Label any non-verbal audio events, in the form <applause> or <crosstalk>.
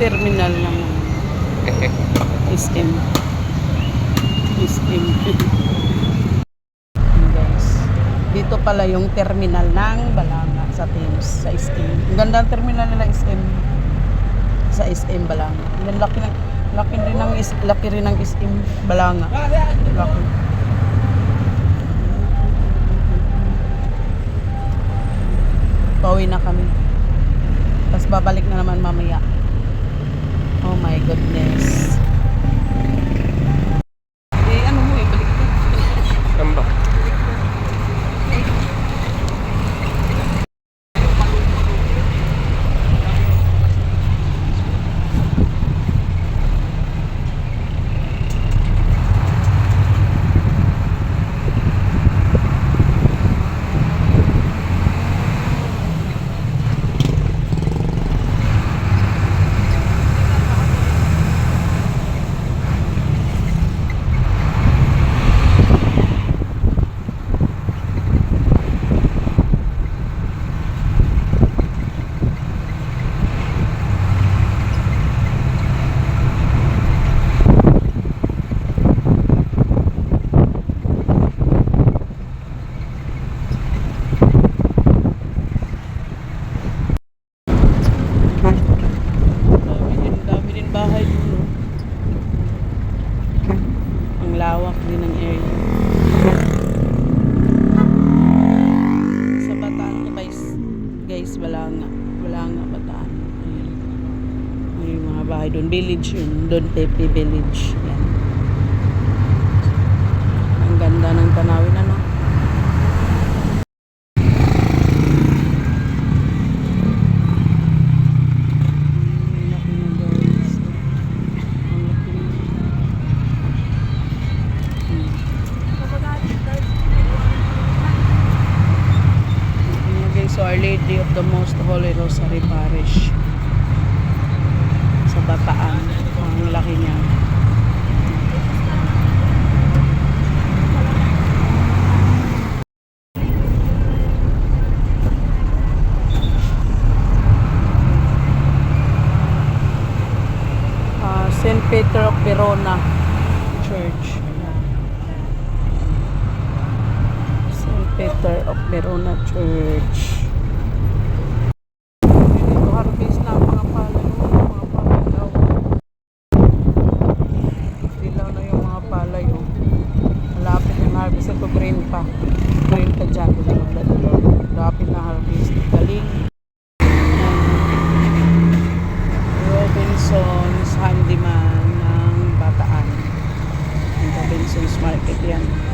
terminal ng <laughs> SM. SM. <laughs> Guys, dito pala yung terminal ng Balanga sa Thames, sa SM. Ang ganda ang terminal nila SM. Sa SM Balanga. Ang laki ng laki rin ng is, laki rin ng SM Balanga. Laki. Pauwi na kami. Tapos babalik na naman mamaya. Oh my goodness. Lawak din ng area. Sa Bataan to guys, guys, wala nga. Wala nga Bataan. Ayan. May mga bahay doon. Village yun. Doon Tepe Village. Yan. So Our Lady of the Most Holy Rosary Parish sa Bataan. Ang laki niya. Ah, St. Peter of Verona Church. St. Peter of Verona Church. kwenta. Kwenta dyan. Grabe na harvest. Galing. Robinson's Handyman ng Bataan. Robinson's Market yan.